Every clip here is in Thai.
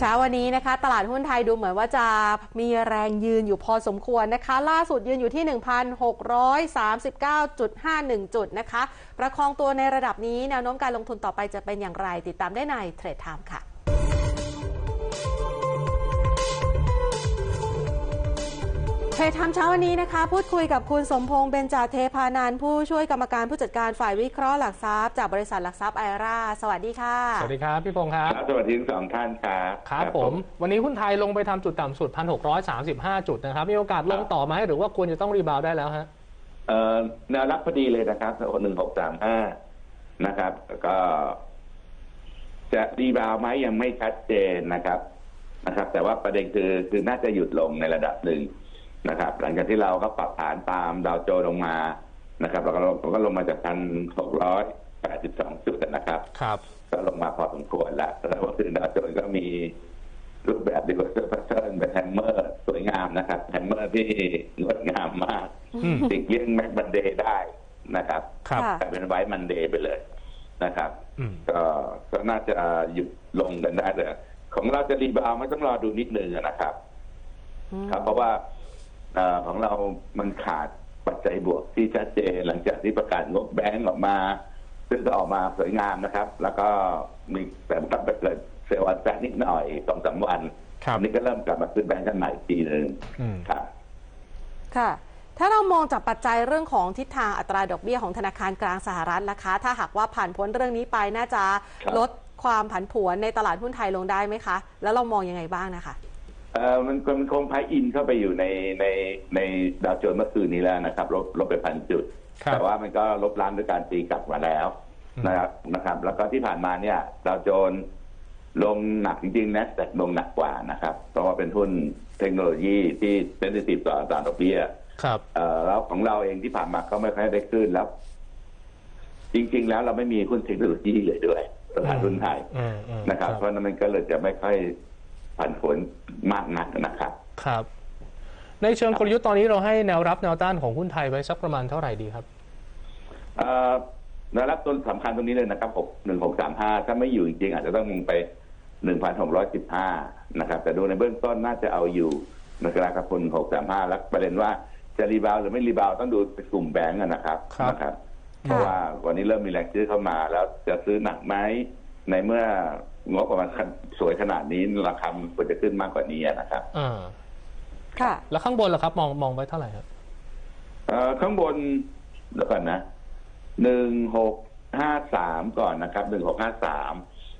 เช้าวันนี้นะคะ ตลาดหุ้นไทยดูเหมือนว่าจะมีแรงยืนอยู่พอสมควรนะคะ ล่าสุดยืนอยู่ที่ 1,639.51 จุดนะคะ ประคองตัวในระดับนี้แนวโน้มการลงทุนต่อไปจะเป็นอย่างไรติดตามได้ในเทรดไทม์ค่ะ เทรดไทม์เช้าวันนี้นะคะ พูดคุยกับคุณสมพงษ์เบญจาเทพานันท์ผู้ช่วยกรรมการผู้จัดการฝ่ายวิเคราะห์หลักทรัพย์จากบริษัทหลักทรัพย์ไอรา สวัสดีค่ะ สวัสดีครับพี่พงศ์ครับ ครับสวัสดีทั้งสองท่านครับครับผม วันนี้หุ้นไทยลงไปทำจุดต่ำสุด 1,635 จุดนะครับ มีโอกาสลงต่อไหมหรือว่าควรจะต้องรีบาวด์ได้แล้วฮะ เอ่อแนวรับพอดีเลยนะครับหนึ่งหกสามห้านะครับแล้วก็ จะรีบาวด์ไหมยังไม่ชัดเจนนะครับนะครับ แต่ว่าประเด็นคือคือน่าจะหยุดลงในระดับหนึ่ง นะครับ หลังจากที่เราก็ปรับฐานตามดาวโจนส์ลงมานะครับแล้วก็ลงก็ลงมาจากพันหกร้อยแปดสิบสองจุดนะครับ ครับก็ลงมาพอสมควรแล้วแล้วก็คือดาวโจนส์ก็มีรูปแบบดีกว่าเซอร์พัเทิร์นเป็นแฮมเมอร์สวยงามนะครับแฮมเมอร์ที่งดงามมากอืม ติดเยี่ยงแม็กบันเดย์ได้นะครับครับค่ะแต่เป็นไว้มันเดย์ไปเลยนะครับ อืม ก็ก็น่าจะหยุดลงกันได้เลยของเราจะรีบาวด์ไม่ต้องรอดูนิดนึงนะครับ ครับ เพราะว่า เอ่อของเรามันขาดปัจจัยบวกที่ชัดเจนหลังจากที่ประกาศงบแบงก์ออกมา ซึ่งก็ออกมาสวยงามนะครับ แล้วก็มีแต่มันก็ไปเกิดเซลล์อันแฝงนิดหน่อยสองสามวันครับอันนี่ก็เริ่มกลับมาขึ้นแบงก์กันใหม่อีกทีหนึ่งอืม ครับ ค่ะ ถ้าเรามองจากปัจจัยเรื่องของทิศทางอัตราดอกเบี้ยของธนาคารกลางสหรัฐนะคะ ถ้าหากว่าผ่านพ้นเรื่องนี้ไปน่าจะครับ ลดความผันผวนในตลาดหุ้นไทยลงได้ไหมคะ แล้วเรามองยังไงบ้างนะคะ เออมันมันคงพายอินเข้าไปอยู่ในในในดาวโจนส์เมื่อคืนนี้แล้วนะครับลบลบไปพันจุด ครับ แต่ว่ามันก็ลบล้านด้วยการตีกลับมาแล้วอืมนะครับนะครับ แล้วก็ที่ผ่านมาเนี่ยดาวโจนส์ลงหนักจริงๆนะแต่ลงหนักกว่านะครับ เพราะว่าเป็นหุ้นเทคโนโลยีที่เซนซิทีฟต่ออัตราดอกเบี้ย ครับ เอ่อแล้วของเราเองที่ผ่านมาก็ไม่ค่อยได้ขึ้นแล้ว จริง ๆ แล้วเราไม่มีหุ้นเทคโนโลยีเลยด้วยตลาดหุ้นไทยอืมอืมนะครับ เพราะฉะนั้นมันก็เลยจะไม่ค่อย ผันผวนมากนักนะครับ ครับ ในเชิงกลยุทธ์ตอนนี้เราให้แนวรับแนวต้านของหุ้นไทยไว้สักประมาณเท่าไหร่ดีครับเอ่อแนวรับต้นสำคัญตรงนี้เลยนะครับหกหนึ่งหกสามห้าถ้าไม่อยู่จริงๆอาจจะต้องลงไปหนึ่งพันหกร้อยสิบห้านะครับ แต่ดูในเบื้องต้นน่าจะเอาอยู่นะครับคุณหกสามห้าแล้วประเด็นว่าจะรีบาวด์หรือไม่รีบาวด์ต้องดูกลุ่มแบงก์อะนะครับครับ นะครับ เพราะว่าวันนี้เริ่มมีแรงซื้อเข้ามาแล้วจะซื้อหนักไหม ในเมื่องบประมาณสวยขนาดนี้ราคามันควรจะขึ้นมากกว่านี้นะครับอ่าค่ะ แล้วข้างบนล่ะครับ มองมองไว้เท่าไหร่ครับเอ่อข้างบนเดี๋ยวก่อนนะหนึ่งหกห้าสามก่อนนะครับหนึ่งหกห้าสาม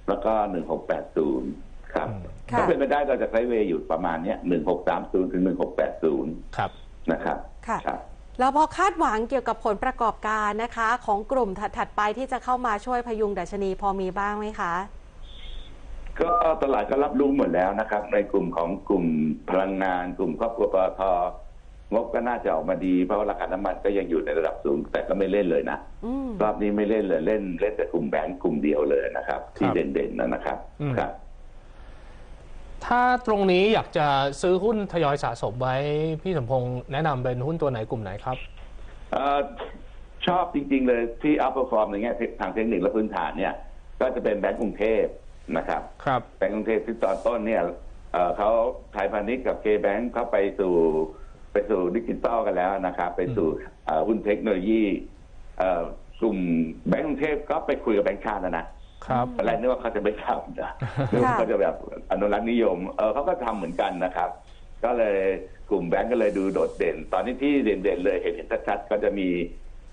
แล้วก็หนึ่งหกแปดศูนย์ครับอืมค่ะ ถ้าเป็นไปได้เราจะไซด์เวย์อยู่ประมาณเนี้ยหนึ่งหกสามศูนย์ถึงหนึ่งหกแปดศูนย์ครับนะครับค่ะ ครับ แล้วพอคาดหวังเกี่ยวกับผลประกอบการนะคะ ของกลุ่มถัดๆไปที่จะเข้ามาช่วยพยุงดัชนีพอมีบ้างไหมคะ ก็ตลาดก็รับรู้หมดแล้วนะครับ ในกลุ่มของกลุ่มพลังงาน กลุ่มครอบครัวปตทงบก็น่าจะออกมาดีเพราะว่าราคาน้ำมันก็ยังอยู่ในระดับสูง แต่ก็ไม่เล่นเลยนะอืมรอบนี้ไม่เล่นเลยเล่นเล่นแต่กลุ่มแบงก์กลุ่มเดียวเลยนะครับ ที่ครับเด่นๆนะนะครับอืมครับ ถ้าตรงนี้อยากจะซื้อหุ้นทยอยสะสมไว้ พี่สมพงษ์แนะนำเป็นหุ้นตัวไหนกลุ่มไหนครับ เอ่อชอบจริง ๆ เลยที่อัพเปอร์ฟอร์มในแง่ทางเทคนิคและพื้นฐานเนี่ย ก็จะเป็นแบงก์กรุงเทพนะครับ ครับ แบงก์กรุงเทพที่ตอนต้นเนี่ยเอ่อเขาไทยพาณิชย์กับเคแบงก์เข้าไปสู่ไปสู่ดิจิตอลกันแล้วนะครับ ไปสู่เอ่อหุ้นเทคโนโลยีเอ่อกลุ่มแบงก์กรุงเทพก็ไปคุยกับแบงก์ชาติแล้วนะ ครับอะไรนึกว่าเขาจะไม่ทำนะนึกว่าเขาจะแบบอนุรักษ์นิยมเออเขาก็ทำเหมือนกันนะครับ ก็เลยกลุ่มแบงก์ก็เลยดูโดดเด่น ตอนนี้ที่เด่นๆเลยเห็นเห็นชัดๆก็จะมี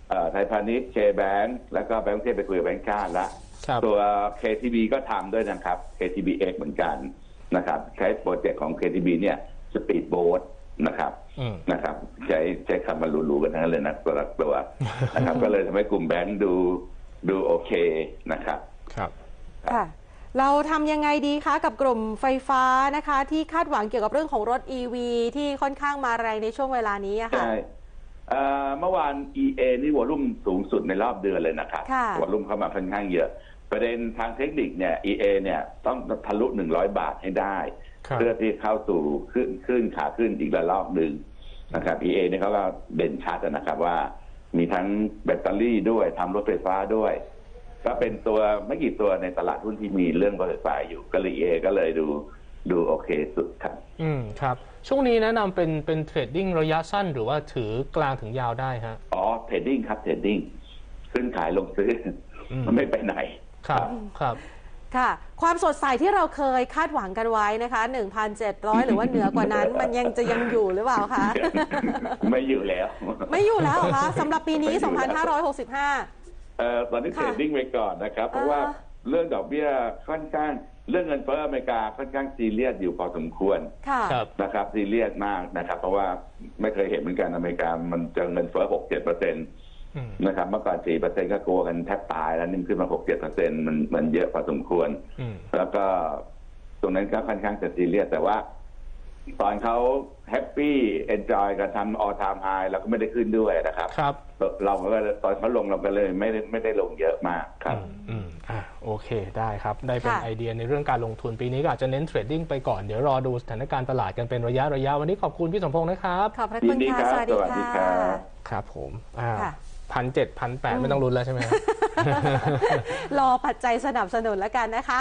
เอ่อไทยพาณิชย์เคแบงก์แล้วก็แบงก์กรุงเทพไปคุยกับแบงก์ชาติละครับตัว KTB ก็ทำด้วยนะครับ KTBX เหมือนกันนะครับ ใช้โปรเจกต์ของ KTB เนี่ยสปีดโบ๊ทนะครับอืมนะครับ ใช้ใช้คำมารู้ๆกันทั้งนั้นเลยนะตัวละตัวนะครับ ก็เลยทำให้กลุ่มแบงก์ดูดูโอเคนะครับ ครับ ค่ะ เราทำยังไงดีคะ กับกลุ่มไฟฟ้านะคะ ที่คาดหวังเกี่ยวกับเรื่องของรถ EV ที่ค่อนข้างมาแรงในช่วงเวลานี้อะค่ะ ใช่เอ่อเมื่อวาน EA นี่วอลุ่มสูงสุดในรอบเดือนเลยนะครับค่ะ วอลุ่มเข้ามาค่อนข้างเยอะ ประเด็นทางเทคนิคเนี่ย EA เนี่ยต้องทะลุ 100 บาทให้ได้ ครับ เพื่อที่เข้าสู่ขึ้นขึ้นขาขึ้นอีกระลอกหนึ่งนะครับ EA เนี่ยเขาก็เด่นชัดนะครับว่า มีทั้งแบตเตอรี่ด้วยทำรถไฟฟ้าด้วย ก็เป็นตัวไม่กี่ตัวในตลาดหุ้นที่มีเรื่องรถไฟฟ้าอยู่ก็เลย EA ก็เลยดูดูโอเคสุดครับอืมครับช่วงนี้แนะนำเป็นเป็นเทรดดิ้งระยะสั้นหรือว่าถือกลางถึงยาวได้ฮะอ๋อเทรดดิ้งครับเทรดดิ้งขึ้นขายลงซื้ออมมันไม่ไปไหน ครับครับ ค่ะ ความสดใสที่เราเคยคาดหวังกันไว้นะคะ 1,700 หรือว่าเหนือกว่านั้น มันยังจะยังอยู่หรือเปล่าคะ ไม่อยู่แล้ว ไม่อยู่แล้วเหรอคะสำหรับปีนี้ เอ่อตอนนี้ค่ะเทรดดิ้งไว้ก่อนนะครับ เพราะว่าอ่าเรื่องดอกเบี้ยค่อนข้างเรื่องเงินเฟ้ออเมริกาค่อนข้างซีเรียสอยู่พอสมควร25ค่ะ ครับ นะครับซีเรียสมากนะครับ เพราะว่าไม่เคยเห็นเหมือนกันอเมริกามันเจอเงินเฟ้อหกเจ็ดเปอร์เซ็นต์อืม นะครับเมื่อก่อนสี่เปอร์เซ็นต์ก็กลัวกันแทบตายแล้วนี่ขึ้นมาหกเจ็ดเปอร์เซ็นต์มันมันเยอะพอสมควร อืม แล้วก็ตรงนั้นก็ค่อนข้างจะซีเรียสแต่ว่า ตอนเขาแฮปปี้เอนจอยกันทำออทามไฮเราก็ไม่ได้ขึ้นด้วยนะครับ ครับ เราก็ตอนเขาลงเราก็เลยไม่ได้ไม่ได้ลงเยอะมากครับ อืมอืมอะโอเคได้ครับ ได้เป็นค่ะไอเดียในเรื่องการลงทุนปีนี้ก็อาจจะเน้นเทรดดิ้งไปก่อน เดี๋ยวรอดูสถานการณ์ตลาดกันเป็นระยะระยะวันนี้ขอบคุณพี่สมพงษ์นะครับ ขอบพระยิคุณนดีค่ะครับสวัสดีสวัสดีค่ะครับครับผมอ่าค่ะพันเจ็ดพันแปดไม่ต้องลุ้นแล้วใช่ไหมครับรอปัจจัยสนับสนุนแล้วกันนะคะ